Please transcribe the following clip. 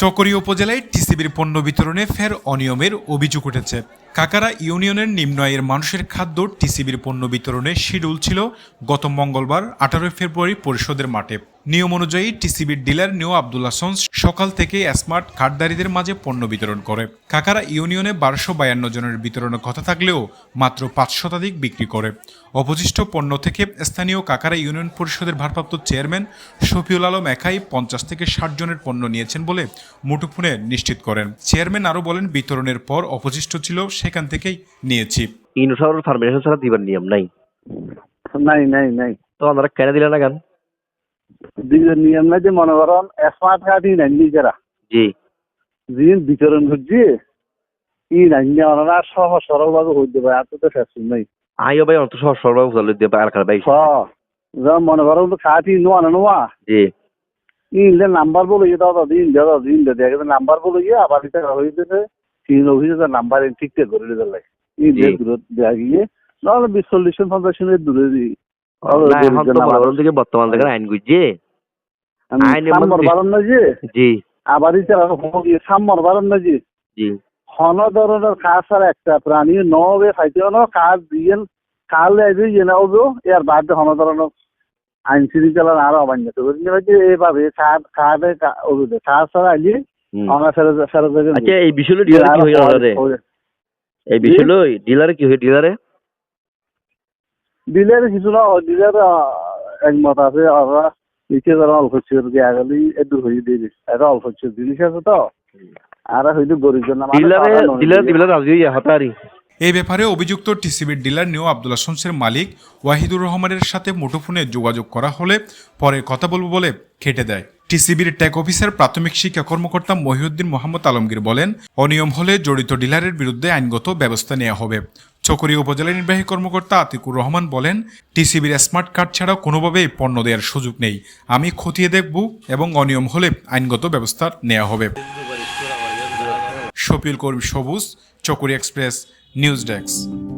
চকরি উপজেলায় টিসিবির পণ্য বিতরণে ফের অনিয়মের অভিযোগ উঠেছে। কাকারা ইউনিয়নের নিম্ন আয়ের মানুষের খাদ্য টিসিবির পণ্য বিতরণে শিডিউল ছিল গত মঙ্গলবার, আঠারোই ফেব্রুয়ারি পরিষদের মাঠে। নিয়ম অনুযায়ী টিসিবির ডিলার নিউ আবদুল্লা সন্স সকাল থেকে স্মার্ট কার্ডদারীদের মাঝে পণ্য বিতরণ করে। কাকারা ইউনিয়নে বারোশো বায়ান্ন জনের বিতরণের কথা থাকলেও মাত্র পাঁচ শতাধিক বিক্রি করে। অবশিষ্ট পণ্য থেকে স্থানীয় কাকারা ইউনিয়ন পরিষদের ভারপ্রাপ্ত চেয়ারম্যান শফিউল আলম একাই পঞ্চাশ থেকে ষাট জনের পণ্য নিয়েছেন বলে মুঠোফোনে নিশ্চিত করেন। চেয়ারম্যান আরও বলেন বিতরণের পর অবশিষ্ট ছিল সেখান থেকেই নিয়েছি। পারমিশন ছাড়া দিবার নিয়ম নাই। নাই নাই নাই। তো আপনারা কেন দিলেন না কেন? দুইজন নিয়ম নাই যে মনে করেন স্মার্ট কার্ডই নাই নিজেরা। জি। যিনি বিতরণ করছে ই নাই ওনারা সহজ সরল ভাবে হইতে পারে তো নাই। আইও ভাই অন্ত সহজ সরল উজাল দিয়ে বা এলাকার ভাই? হ যা মনে করেন তো কার্ড ই নোয়া না নোয়া? জি। ইনলে নাম্বার বলে দাও দিন দাও দিন দেখে নাম্বার বলে ইয়ে আবার এটা হইতেছে তিন অফিসে নাম্বার ঠিক ঠিক করে দিতে লাগে ইনলে। দূরে গিয়ে নাহলে বিশ চল্লিশ পঞ্চাশ মিনিট দূরে দিই না এখন তো মনে করেন বর্তমান আইন গুজছে আইনের মধ্যে- না যে জি। আবার ইটা গিয়ে সাম্মর বারণ না যে জি। হন ধরনের কাজ আর একটা প্রাণী নবে খাইতে ন কাজ দিয়ে কাল আইবে ইয়ে না হব এর বাদে হন ধরনের আইন শৃঙ্খলা আরও করবে। এইভাবে কাজ কাজে কাজ ছাড়া আইলি আমরা ফেরত ফেরত আচ্ছা এই বিষয়গুলো ডিলারে কি হয়ে গেল এই বিষয়গুলো ডিলারে কি হয়ে ডিলারে ডিলের কিছু না ডিলের একমত আছে ওরা নিচে যারা অল্প ছিল গিয়ে গেলি একটু হয়ে দিয়ে দিস এটা অল্প ছিল জিনিস আছে তো। আর হয়তো গরিব জন ডিলারে ডিলারে ডিলারে রাজি হতারি। এই ব্যাপারে অভিযুক্ত টিসিবির ডিলার নিউ আবদুল্লা শমসের মালিক ওয়াহিদুর রহমানের সাথে মুঠোফোনে যোগাযোগ করা হলে পরে কথা বলব বলে খেটে দেয়। টিসিবির ট্যাগ অফিসের প্রাথমিক শিক্ষা কর্মকর্তা মহিউদ্দিন মোহাম্মদ আলমগীর বলেন অনিয়ম হলে জড়িত ডিলারের বিরুদ্ধে আইনগত ব্যবস্থা নেওয়া হবে। চকরি উপজেলা নির্বাহী কর্মকর্তা আতিকুর রহমান বলেন, টিসিবির স্মার্ট কার্ড ছাড়া কোনোভাবেই পণ্য দেওয়ার সুযোগ নেই। আমি খতিয়ে দেখব এবং অনিয়ম হলে আইনগত ব্যবস্থা নেওয়া হবে। শফিল করিম সবুজ চকরি এক্সপ্রেস, নিউজ ডেস্ক।